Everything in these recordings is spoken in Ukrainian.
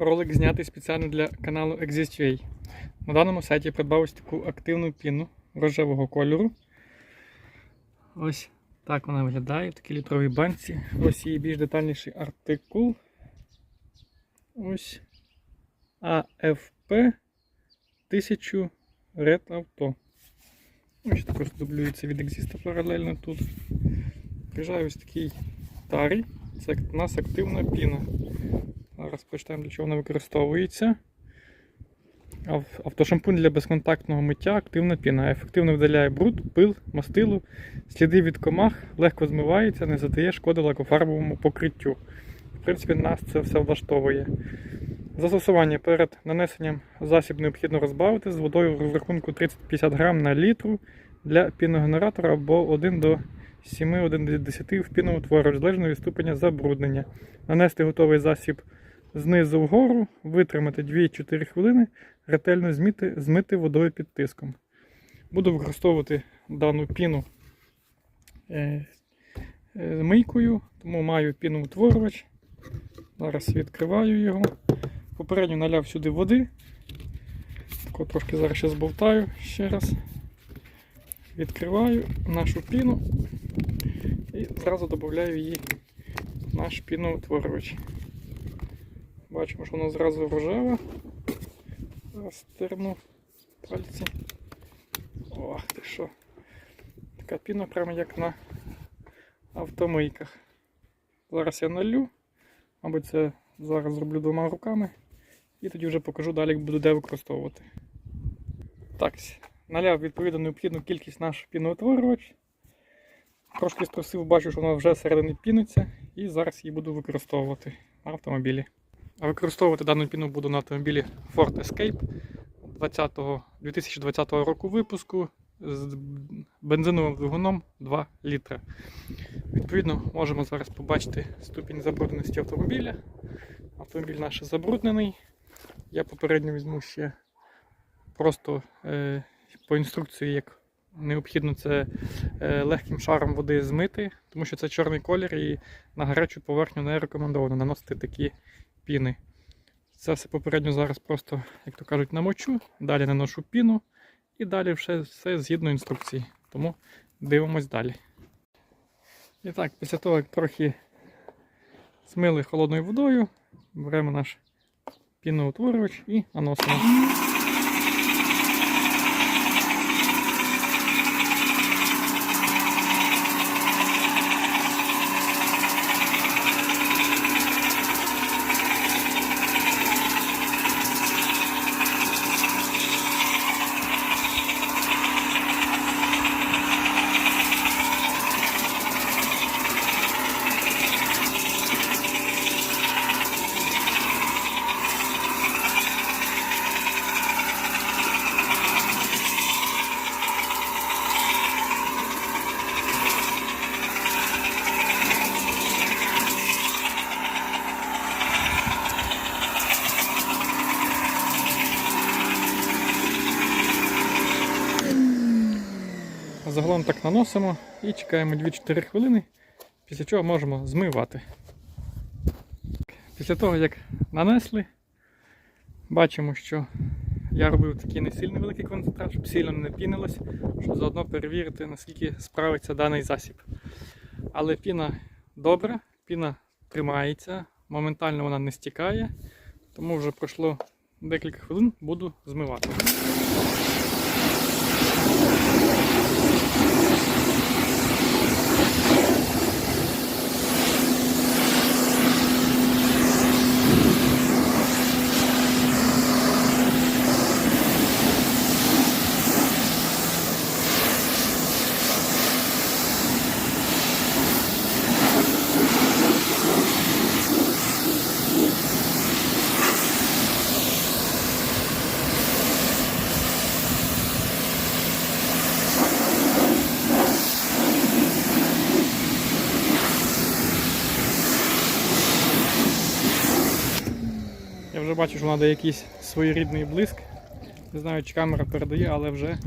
Ролик знятий спеціально для каналу ExistWay. На даному сайті я придбав ось таку активну піну рожевого кольору. Ось так вона виглядає в такій літровій банці. Ось її більш детальніший артикул. Ось AFP 1000 Red Auto. Ось також дублюється від Exista паралельно тут. Приїжджає ось такий тарій. Це у нас активна піна. Зараз почитаємо, для чого вона використовується. Автошампунь для безконтактного миття активна піна. Ефективно видаляє бруд, пил, мастилу, сліди від комах, легко змивається, не задає шкоди лакофарбовому покриттю. В принципі, нас це все влаштовує. Застосування перед нанесенням засіб необхідно розбавити з водою в розрахунку 30-50 грам на літру для піногенератора або 1 до 7 1 до 10 в піноутворювач, залежно від ступеня забруднення. Нанести готовий засіб знизу вгору, витримати 2-4 хвилини, ретельно змити, змити водою під тиском. Буду використовувати дану піну е, е, мийкою, тому маю піноутворювач. Зараз відкриваю його. Попередньо наляв сюди води. Тако трошки зараз ще збовтаю ще раз. Відкриваю нашу піну і зразу додаю її в наш піноутворювач. Бачимо, що вона зразу рожева. Зараз стерну пальці. Ох ти що. Така піна прямо як на автомийках. Зараз я налю. Мабуть, це зараз зроблю двома руками. І тоді вже покажу далі, як буду де використовувати. Так, наляв відповідно необхідну кількість наш піноутворювач. Трошки струсив, бачу, що вона вже всередині піниться. І зараз її буду використовувати на автомобілі. Використовувати дану піну буду на автомобілі Ford Escape 20 2020 року випуску з бензиновим двигуном 2 літра. Відповідно, можемо зараз побачити ступінь забрудненості автомобіля. Автомобіль наш забруднений. Я попередньо візьму ще просто е, по інструкції, як необхідно це е, легким шаром води змити, тому що це чорний колір і на гарячу поверхню не рекомендовано наносити такі піни. Це все попередньо зараз просто, як то кажуть, намочу, далі наношу піну і далі все, все згідно інструкції. Тому дивимось далі. І так, після того, як трохи змили холодною водою, беремо наш піноутворювач і наносимо. Загалом так наносимо і чекаємо 2-4 хвилини, після чого можемо змивати. Після того, як нанесли, бачимо, що я робив такий не сильно великий концентрат, щоб сильно не пінилось, щоб заодно перевірити, наскільки справиться даний засіб. Але піна добра, піна тримається, моментально вона не стікає, тому вже пройшло декілька хвилин, буду змивати. Бачу, що вона дає якийсь своєрідний блиск. Не знаю, чи камера передає, але вже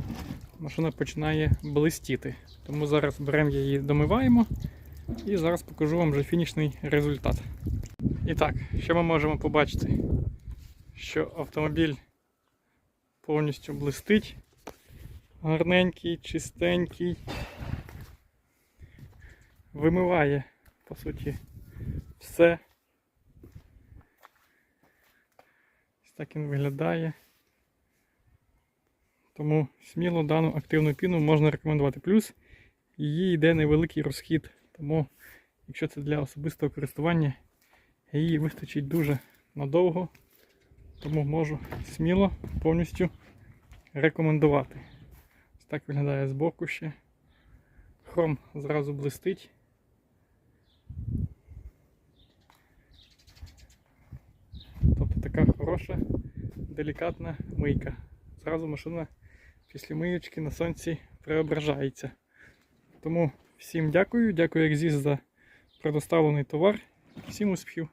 машина починає блистіти. Тому зараз беремо її, домиваємо і зараз покажу вам вже фінішний результат. І так, що ми можемо побачити? що автомобіль повністю блистить. Гарненький, чистенький. Вимиває, по суті, все. Ось так він виглядає. Тому сміло дану активну піну можна рекомендувати. Плюс її йде невеликий розхід. Тому, якщо це для особистого користування, її вистачить дуже надовго. Тому можу сміло повністю рекомендувати. Ось так виглядає збоку ще. Хром зразу блистить. Тобто така хороша, делікатна мийка. Зразу машина після миючки на сонці преображається. Тому всім дякую, дякую Екзіс за предоставлений товар. Всім успіхів!